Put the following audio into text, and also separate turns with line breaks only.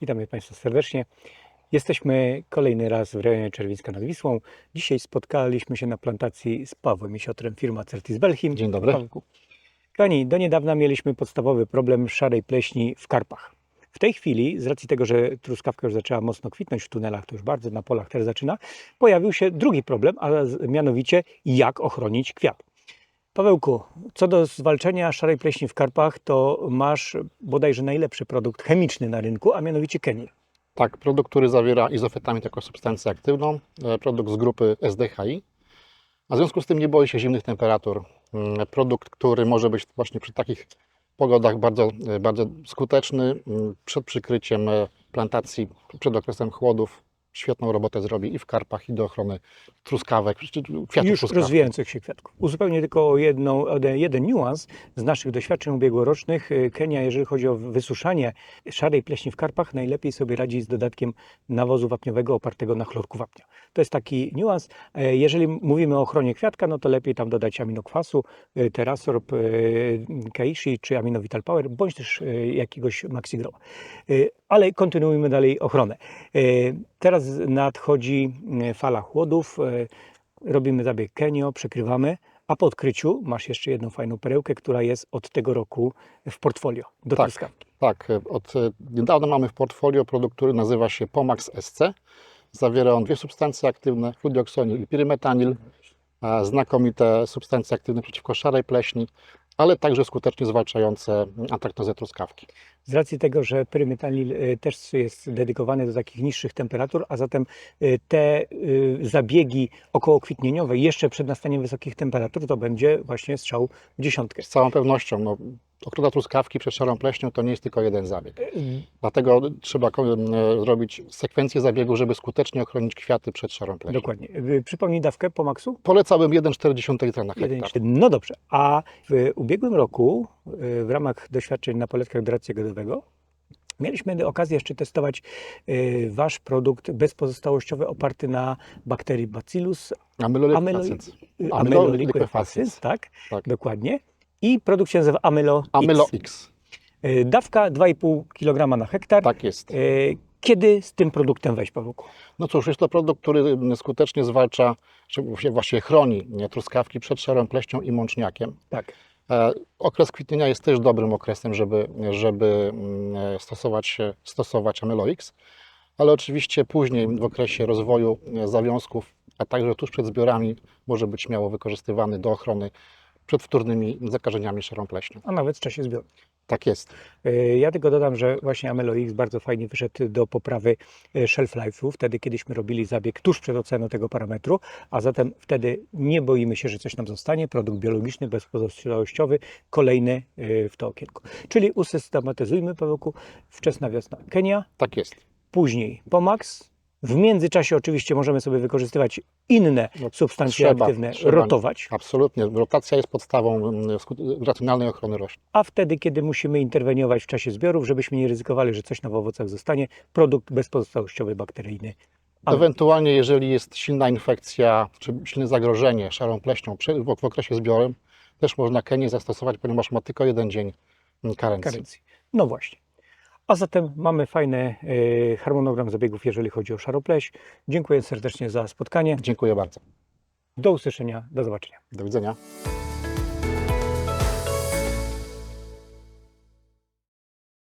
Witamy Państwa serdecznie. Jesteśmy kolejny raz w rejonie Czerwińska nad Wisłą. Dzisiaj spotkaliśmy się na plantacji z Pawłem Isiotrem, firma Certis Belchim.
Dzień dobry.
Kochani, do niedawna mieliśmy podstawowy problem szarej pleśni w karpach. W tej chwili, z racji tego, że truskawka już zaczęła mocno kwitnąć w tunelach, to już bardzo na polach teraz zaczyna, pojawił się drugi problem, a mianowicie jak ochronić kwiat. Pawełku, co do zwalczenia szarej pleśni w karpach, to masz bodajże najlepszy produkt chemiczny na rynku, a mianowicie Kenię.
Tak, produkt, który zawiera izofetamin jako substancję aktywną, e, produkt z grupy SDHI, a w związku z tym nie boi się zimnych temperatur. Mm, Produkt, który może być właśnie przy takich pogodach bardzo, e, bardzo skuteczny, mm, przed przykryciem e, plantacji, przed okresem chłodów. Świetną robotę zrobi i w karpach, i do ochrony truskawek, kwiatów
Już
truskawek.
rozwijających się kwiatków. Uzupełnię tylko o jedną, o jeden niuans z naszych doświadczeń ubiegłorocznych. Y, Kenia, jeżeli chodzi o wysuszanie szarej pleśni w karpach, najlepiej sobie radzi z dodatkiem nawozu wapniowego opartego na chlorku wapnia. To jest taki niuans. E, Jeżeli mówimy o ochronie kwiatka, no to lepiej tam dodać aminokwasu, y, Terasorb, y, Kaishi czy Aminovital Power, bądź też jakiegoś Maxigrowa. Ale kontynuujmy dalej ochronę. Y, Teraz nadchodzi y, fala chłodów. y, robimy zabieg Kenio, przykrywamy, a po odkryciu masz jeszcze jedną fajną perełkę, która jest od tego roku w portfolio do
Tak.
truskawki.
Tak, e, od e, niedawna mamy w portfolio produkt, który nazywa się Pomax SC. Zawiera on dwie substancje aktywne, fludioksonil i pyrymetanil, e, znakomite substancje aktywne przeciwko szarej pleśni, ale także skutecznie zwalczające antraktozę truskawki.
Z racji tego, że pyrymetanil y, też jest dedykowany do takich niższych temperatur, a zatem y, te y, zabiegi okołokwitnieniowe jeszcze przed nastaniem wysokich temperatur to będzie właśnie strzał w dziesiątkę.
Z całą pewnością no, ochrona truskawki przed szarą pleśnią to nie jest tylko jeden zabieg.
Y,
Dlatego trzeba e, zrobić sekwencję zabiegów, żeby skutecznie ochronić kwiaty przed szarą pleśnią.
Dokładnie. Y, Przypomnij dawkę po maksu?
Polecałbym 1,4 litra na hektar.
No dobrze, a w ubiegłym roku y, w ramach doświadczeń na poletkach doradcy godowego mieliśmy okazję jeszcze testować Wasz produkt bezpozostałościowy oparty na bakterii Bacillus
Amyloid
amylo-
acid.
y,
Amylo
amyloliquefacys, tak?
Tak.
Dokładnie. I produkt się nazywa Amylo
Amylo
X.
X.
Y, Dawka 2,5 kg na hektar.
Tak jest.
Y, Kiedy z tym produktem wejść, Pawełku?
No cóż, jest to produkt, który skutecznie zwalcza, czy właściwie- właściwie chroni nie, truskawki przed szarą pleśnią i mączniakiem.
Tak.
E, okres kwitnienia jest też dobrym okresem, żeby, żeby mm, stosować, stosować Amyloix, ale oczywiście później w okresie rozwoju e, zawiązków, a także tuż przed zbiorami może być śmiało wykorzystywany do ochrony przed wtórnymi zakażeniami szarą pleśnią.
A nawet w czasie zbioru.
Tak jest.
Y, Ja tylko dodam, że właśnie Amelo X bardzo fajnie wyszedł do poprawy y, shelf life'u, wtedy kiedyśmy robili zabieg tuż przed oceną tego parametru, a zatem wtedy nie boimy się, że coś nam zostanie. Produkt biologiczny, bezpozostałościowy, kolejny y, w to okienko. Czyli usystematyzujmy, Pawełku, wczesna wiosna Kenia,
Tak jest.
później Pomax. W międzyczasie oczywiście możemy sobie wykorzystywać inne
No,
substancje
trzeba,
aktywne,
trzeba.
rotować,
Absolutnie. Rotacja jest podstawą mm, racjonalnej ochrony roślin.
a wtedy, kiedy musimy interweniować w czasie zbiorów, żebyśmy nie ryzykowali, że coś na w owocach zostanie, produkt bezpozostałościowy bakteryjny. Ale-
Ewentualnie, jeżeli jest silna infekcja czy silne zagrożenie szarą pleśnią w okresie zbiorem, też można Kenię zastosować, ponieważ ma tylko jeden dzień mm, karencji.
karencji. No właśnie. A zatem mamy fajny e, harmonogram zabiegów, jeżeli chodzi o szaropleś. Dziękuję serdecznie za spotkanie.
Dziękuję bardzo.
Do usłyszenia, do zobaczenia.
Do widzenia.